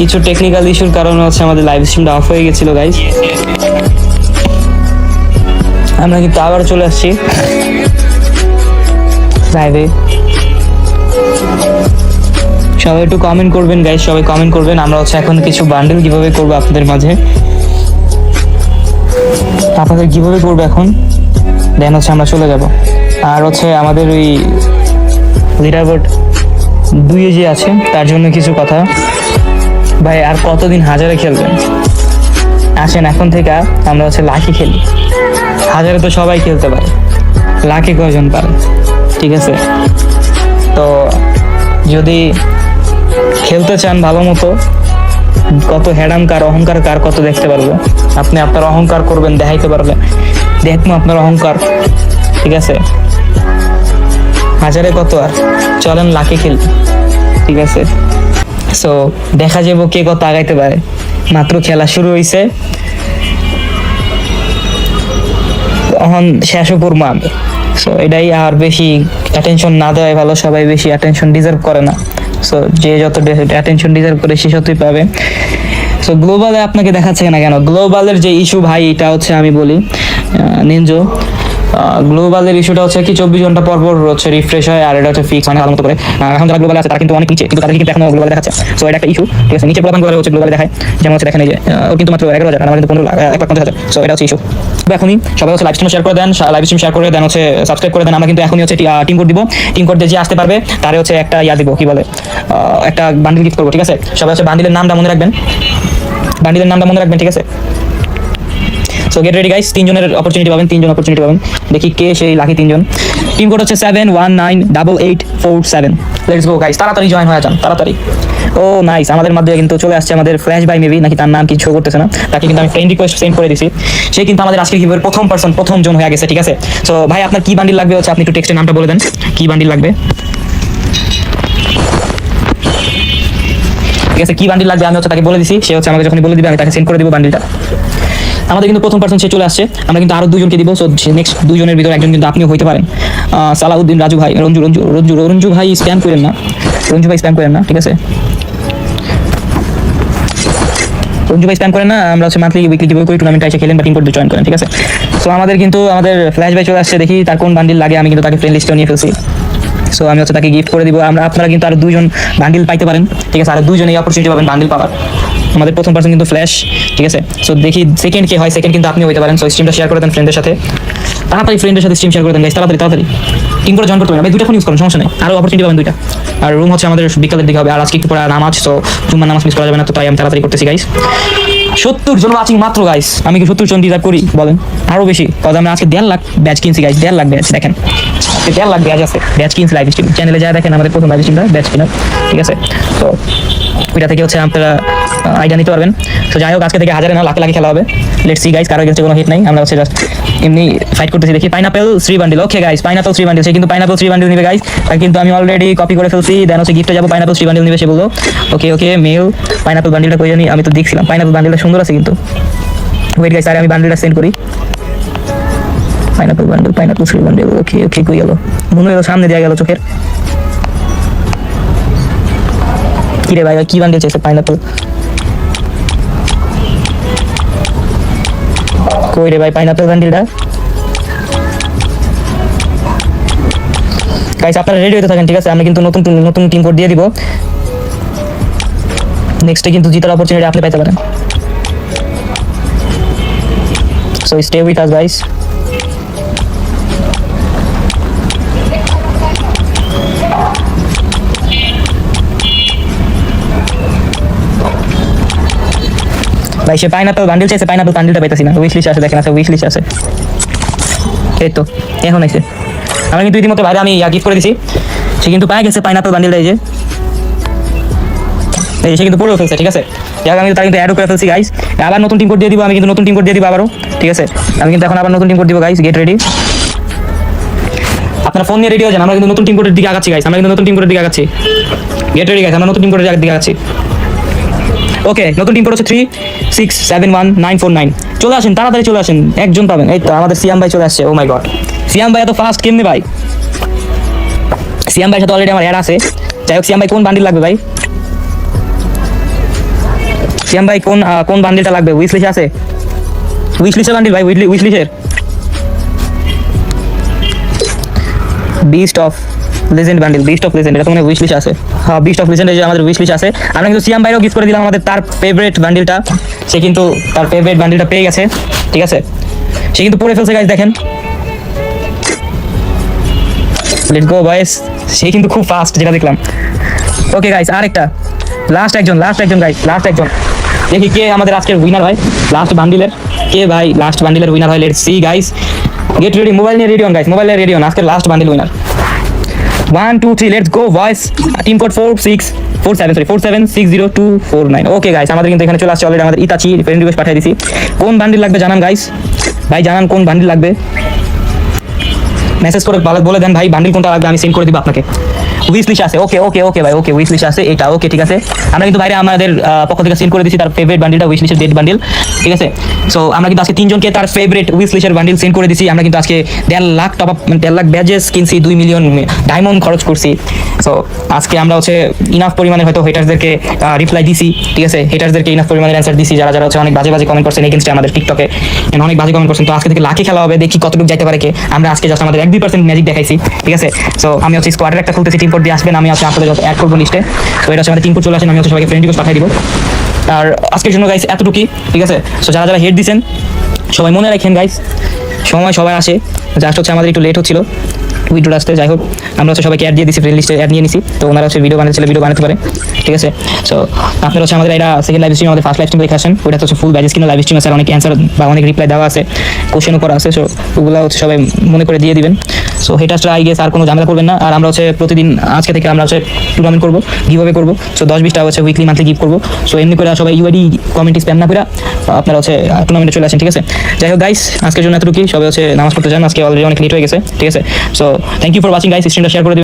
কিছু টেকনিক্যাল ইস্যুর কারণে হচ্ছে আমাদের লাইভ স্ট্রিমটা অফ হয়ে গেছিল গাইজ আমরা কিন্তু আবার চলে আসছি লাইভে সবাই একটু কমেন্ট করবেন গাইজ সবাই কমেন্ট করবেন। আমরা হচ্ছে এখন কিছু বান্ডেল কীভাবে করব আপনাদের মাঝে। আপনাদের কীভাবে করব এখন? দেন হচ্ছে আমরা চলে যাব। আর হচ্ছে আমাদের ওই লিডার বোর্ড দুইয়ে যে আছে, তার জন্য কিছু কথা। ভাই, আর কতদিন হাজারে খেলবেন? আসেন, এখন থেকে আমরা হচ্ছে লাখি খেলি। হাজারে তো সবাই খেলতে পারে। লাখে কয়জন পারে? ঠিক আছে? তো যদি খেলতে চান ভালো মতো, কত হ্যাডাম কার, অহংকার কার কত দেখতে পারবে? আপনি আপনার অহংকার করবেন, দেখাইতে পারবেন দেখব আপনার অহংকার। ঠিক আছে? হাজারে কত আর? চলেন, লাখে খেল। ঠিক আছে? সো দেখা যাব কে কত আগাইতে পারে। মাত্র খেলা শুরু হয়েছে তখন শেষও করব আমি। সো এটাই আর বেশি অ্যাটেনশন না দেওয়াই ভালো। সবাই বেশি অ্যাটেনশন ডিজার্ভ করে না। সো যে যত অ্যাটেনশন ডিজার্ভ করে সে যতই পাবে। সো গ্লোবালে আপনাকে দেখাচ্ছে না কেন? গ্লোবালের যে ইস্যু ভাই, এটা হচ্ছে আমি বলি। নিনজো গ্লোবালের ইস্যুটা হচ্ছে কি, চব্বিশ ঘণ্টা পর পর হচ্ছে রিফ্রেশ হয়, আর এটা হচ্ছে ফিক্স মানে ভালো মতো করে। এখন যারা গ্লোবাল আছে, তারা কিন্তু অনেক নিচে, কিন্তু তাদের কিন্তু এখনও গ্লোবালে দেখাচ্ছে। সো এটা একটা ইস্যু ঠিক আছে? নিচে প্রোগ্রাম করে হচ্ছে গ্লোবালে দেখায়। যেমন হচ্ছে দেখেন এই যে ওর কিন্তু মাত্র এগারো হাজার আমার কিন্তু পনেরো এক লাখ পঞ্চাশ হাজার। সো এটা হচ্ছে ইস্যু এখনই সবাই হচ্ছে লাইভ স্ট্রিম শেয়ার করে দেন লাইভ স্ট্রিম শেয়ার করে দেন, হচ্ছে সাবস্ক্রাইব করে দেন। আমরা কিন্তু এখনই হচ্ছে টিম কোড দিব। টিম কোড যে আসতে পারবে, তারে হচ্ছে একটা ইয়া দিব, কি বলে? একটা বান্ডিল গিফট করব, ঠিক আছে? সবাই হচ্ছে বান্ডিলের নামটা মনে রাখবেন। বান্ডিলের নামটা মনে রাখবেন, ঠিক আছে? সো গেট রেডি গাইস তিনজনের অপরচুনিটি পাবেন, তিনজন অপরচুনিটি পাবেন। দেখি কে সেই লাকি তিনজন। টিম কোড হচ্ছে seven one nine double eight four seven let's go guys তাড়াতাড়ি জয়েন হয়ে যান, তাড়াতাড়ি। ও নাইস আমাদের মধ্যে কিন্তু চলে আসছে আমাদের ফ্ল্যাশ বাই মেবি নাকি তার নাম কিছু করতেছে না? তাকে কিন্তু আমি ফ্রেন্ড রিকোয়েস্ট সেন্ড করে দিছি। সে কিন্তু আমাদের আজকে কীভাবে প্রথম পার্সন প্রথম জন হয়ে গেছে, ঠিক আছে? সো ভাই, আপনার কি বান্ডিল লাগবে? হচ্ছে আপনি একটু টেক্সটের নামটা বলে দেন। কি বান্ডিল লাগবে? ঠিক আছে, কি বান্ডিল লাগবে? আমি হচ্ছে তাকে বলে দিছি। সে হচ্ছে আমাকে যখন বলে দিবে, আমি তাকে সেন্ড করে দিব বান্ডিলটা আমাদের কিন্তু প্রথম পার্সন সে চলে আসছে। আমরা কিন্তু আরও দুজনকে দিব সো নেক্সট দুজনের ভিতরে একজন কিন্তু আপনিও হইতে পারেন। সালাউদ্দিন, রাজু ভাই, রঞ্জু রঞ্জু রঞ্জু রঞ্জু ভাই স্প্যাম করেন না। রঞ্জু ভাই স্প্যাম করেন না, ঠিক আছে? রঞ্জু ভাই স্প্যাম করেন না, আমরা হচ্ছে মান্থলি উইকলি গিভ করি টুর্নামেন্ট এসে খেলেন বা টিম করতে জয়েন করেন, ঠিক আছে? সো আমাদের কিন্তু, আমাদের ফ্ল্যাশ ভাই চলে আসছে, দেখি তার কোন বান্ডিল লাগে, আমি কিন্তু তাকে ফ্রেন্ড লিস্টেও নিয়ে ফেলছি। সো আমি হচ্ছে তাকে গিফট করে দিব। আমরা আপনারা কিন্তু আর দুইজন বান্ডিল পাইতে পারেন। ঠিক আছে? আর দুইজন এই অপরচুনিটি পাবেন বান্ডিল পাওয়ার। আমাদের প্রথম পার্সন কিন্তু ফ্ল্যাশ ঠিক আছে? সো দেখি সেকেন্ড কে হয় সেকেন্ড কিন্তু আপনি হইতে পারেন। সো স্ট্রিমটা শেয়ার করে দেন ফ্রেন্ডের সাথে। তাড়াতাড়ি ফ্রেন্ডের সাথে স্ট্রিম শেয়ার করে দেন। Guys, তাড়াতাড়ি তাড়াতাড়ি। টিম করে জয়েন করতে পারেন। ভাই দুইটা ফোন ইউজ করেন সমস্যা নেই। আরও অপরচুনিটি পাবেন দুইটা। আর রুম হচ্ছে আমাদের বিকালের দিকে হবে। আর আজকে একটু পরে নামাজ সো জুম্মার নামাজ মিস করা যাবে না তো তাই আমি তাড়াতাড়ি করতেছি গাইস সত্তর জন ওয়াচিং মাত্র গাইস আমি কি সত্তর জন ডিজার্ভ করি? বলেন। আরও বেশি। কারণ আমরা আজকে দেড় লাখ ব্যাচ কিনছি গাইস দেড় লাখ ব্যাচ দেখেন। দেড় লাখ ব্যাচ আছে। ব্যাচ কিনছি লাইভ স্ট্রিম চ্যানেলে যা দেখেন, আমাদের প্রথম লাইভ স্ট্রিমটা ব্যাচ কিনা। ঠিক আছে? তো ওইটা থেকে হচ্ছে আপনারা আইডিয়া নিতে পারবেন। তো যাই হোক, আজকে থেকে হাজারে না, লাখে লাখে খেলা হবে। লেটস গাইস কারও এগেন্সে কোনো হিট নাই। আমরা হচ্ছে জাস্ট এমনি ফাইট করতেছি, দেখি। Pineapple three bundle okay guys pineapple three bundle সে কিন্তু পাইনাপেল শ্রী বান্ডিল নিবে গাইস কিন্তু আমি অলরেডি কপি করে ফেলছি দেন হচ্ছে গিফটে যাব পাইনাপেল শ্রী বান্ডিল নিবে, সে বলল। ওকে ওকে মেল পাইনাপেল বান্ডিলটা কই জানি আমি তো দেখছিলাম। পাইনাপেল বান্ডিলটা সুন্দর আছে কিন্তু। ওয়েট গাইস আরে আমি বান্ডিলটা সেন্ড করি। Pineapple bundle pineapple Shri bundle okay okay কই গেল মনে হলো সামনে দেওয়া গেল চোখের। কি রে ভাই, কি বান্ডিল চাইছে পাইনাপেল কই রে ভাই পাইনাপেল বান্ডিলটা গাইস আপনারা রেডি হতে থাকেন, ঠিক আছে? আমি কিন্তু নতুন নতুন টিম কোড দিয়ে দিব। নেক্সটে কিন্তু জিতার অপরচুনিটি আপনি পাইতে পারেন। So stay with us guys ভাই, সে পাইনাপেল বান্ডিল চাইছে পাইনাপেল বান্ডিলটা পাইতেছি না। উইশ লিস্ট আছে, দেখেন আছে উইশ লিস্ট আছে। এই তো, এখন আইছে। আমি কিন্তু ইতিমধ্যে বাইরে আমি ইয়া গিফট করে দিছি। সে কিন্তু পাই গেছে পাইনাপেল বান্ডিলটা এই যে। এই সে কিন্তু পড়েও ফেলছে, ঠিক আছে? যাক, আমি তার কিন্তু অ্যাডও করে ফেলছি গাইস আবার নতুন টিম কোড দিয়ে দিব, আমি কিন্তু নতুন টিম কোড দিয়ে দিব আবারও, ঠিক আছে? আমি কিন্তু এখন আবার নতুন টিম কোড দিব গাইস গেট রেডি আপনার ফোন নিয়ে রেডি হয়ে যান, আমরা কিন্তু নতুন টিম কোডের দিকে আগাচ্ছি গাইস আমরা কিন্তু নতুন টিম কোডের দিকে আগাচ্ছি। গেট রেডি গাইস আমরা নতুন টিম কোডের দিকে আগাচ্ছি। ওকে নতুন টিম কোড হচ্ছে three six seven one nine four nine চলে আসেন, তাড়াতাড়ি চলে আসেন, একজন পাবেন। এই তো আমাদের সিয়াম ভাই চলে আসছে ও মাই গড সিয়াম ভাই এত ফাস্ট কেমনি ভাই? সিয়াম ভাইয়ের সাথে অলরেডি আমার অ্যাড আছে। যাই হোক, সিয়াম ভাই, কোন বান্ডিল লাগবে ভাই? সিয়াম ভাই, কোন কোন বান্ডিলটা লাগবে? উইশ লিস্ট আছে? উইশ লিস্টের বান্ডিল ভাই উইশ লিস্টের beast of legend bundle beast of legend এটা তো মানে উইশ লিস্ট আছে। হ্যাঁ বিস্ট অফ লেজেন্ড যে আমাদের উইশ লিস্ট আছে। আমরা কিন্তু সিয়াম ভাইও গিফট করে দিলাম আমাদের তার ফেভারিট বান্ডিলটা সে কিন্তু তার ফেভারিট বান্ডিলটা পেয়ে গেছে। ঠিক আছে? সে কিন্তু পড়ে ফেলছে গাইজ দেখেন। লেট গো বয়েস সে কিন্তু খুব ফাস্ট যেটা দেখলাম। ওকে গাইস আরেকটা। লাস্ট একজন লাস্ট একজন গাইস লাস্ট একজন। দেখি কে আমাদের আজকের উইনার হয়। লাস্ট বান্ডিলের কে ভাই লাস্ট বান্ডিলের উইনার হয়? Let see guys get ready mobile নিয়ে রেডি অন গাইস মোবাইল নিয়ে রেডি অন আজকের last bundle winner one two three let's go voice team code four six four seven sorry four seven six zero two four nine okay guys আমাদের কিন্তু এখানে চলে আসছে already আমাদের Itachi friend request পাঠিয়ে দিছি। কোন বান্ডিল লাগবে জানান গাইস ভাই, জানান কোন বান্ডিল লাগবে। মেসেজ করে বলে- দেন ভাই বান্ডিল কোনটা লাগবে, আমি সেন্ড করে দিব আপনাকে। উইশ লিস্ট আছে ওকে ওকে ওকে ভাই ওকে উইশ লিস্ট আছে, এটা ওকে ঠিক আছে। আমরা কিন্তু বাইরে আমাদের পক্ষ থেকে সেন্ড করে দিচ্ছি তার ফেভারিট বান্ডিলটা উইশ লিস্টের ডেট বান্ডিল ঠিক আছে? সো আমরা কিন্তু আজকে তিনজনকে তার ফেভারিট উইশ লিস্টের বান্ডিল সেন্ড করে দিচ্ছি আমরা কিন্তু আজকে দেড় লাখ টপ আপ দেড় লাখ ব্যাজেস কিনছি, দুই মিলিয়ন ডায়মন্ড খরচ করছি। সো আজকে আমরা হচ্ছে ইনাফ পরিমাণে হয়তো হেটার্সদেরকে রিপ্লাই দিছি, ঠিক আছে? হেটার্সদেরকে ইনাফ পরিমাণের অ্যান্সার দিছি। যারা যারা হচ্ছে অনেক বাজে বাজে কমেন্ট করছেন এগেনস্টে আমাদের টিকটকে and অনেক বাজে কমেন্ট করছেন। তো আজকে থেকে লাখে খেলা হবে, দেখি কতটুকু যাইতে পারে কে। আমরা আজকে জাস্ট আমাদের এক দুই পার্সেন্ট ম্যাজিক দেখাইছি, ঠিক আছে? সো আমি হচ্ছে স্কোয়াডের একটা খুলতেছি টিম কোড দিয়ে আসবেন, আমি হচ্ছে আপনাদের অ্যাড করব লিস্টে তো এটা হচ্ছে আমাদের টিম চলে আসেন, আমি হচ্ছে সবাইকে ফ্রেন্ড পাঠিয়ে দিব। আর আজকের জন্য গাইস এতটুকুই, ঠিক আছে? সো যারা যারা হেড দিছেন, সবাই মনে রাখেন গাইস সময় সবাই আসে। জাস্ট হচ্ছে আমাদের একটু লেট হচ্ছিল। ভিডিও আসতে যাই হোক, আমরা হচ্ছে সবাইকে অ্যাড দিয়ে দিছি ফ্রেন্ড লিস্টে অ্যাড নিয়ে নিছি। তো ওনারা হচ্ছে ভিডিও বানাতে চাইলে ভিডিও বানাতে পারে, ঠিক আছে? সো আপনারা হচ্ছে আমাদের এটা সেকেন্ড লাইভ স্ট্রিম আমাদের ফার্স্ট লাইভ স্ট্রিম দেখে আসেন। ওটা হচ্ছে ফুল ব্যাজেস কিনা লাইভ স্ট্রিম আছে অনেক অ্যান্সার বা অনেক রিপ্লাই দেওয়া আছে কোশ্চেনও করা আছে। সো ওগুলো হচ্ছে সবাই মনে করে দিয়ে দিবেন। সো হেটাসটা আই গেস আর কোনো ঝামেলা করবেন না। আর আমরা হচ্ছে প্রতিদিন আজকে থেকে আমরা হচ্ছে টুর্নামেন্ট করব গিভওয়ে করব। সো দশ বিশটা হচ্ছে উইকলি মান্থলি গিভ করব। সো এমনি করে সবাই ইউআইডি কমিটি স্প্যাম না করে, আপনারা হচ্ছে টুর্নামেন্টে চলে আসেন, ঠিক আছে? যাই হোক গাইস আজকের জন্য এতটুকুই। সবাই হচ্ছে নামাজ পড়তে যান, আজকে অলরেডি অনেক লেট হয়ে গেছে, ঠিক আছে? So thank you for watching guys স্ক্রিনটা শেয়ার করে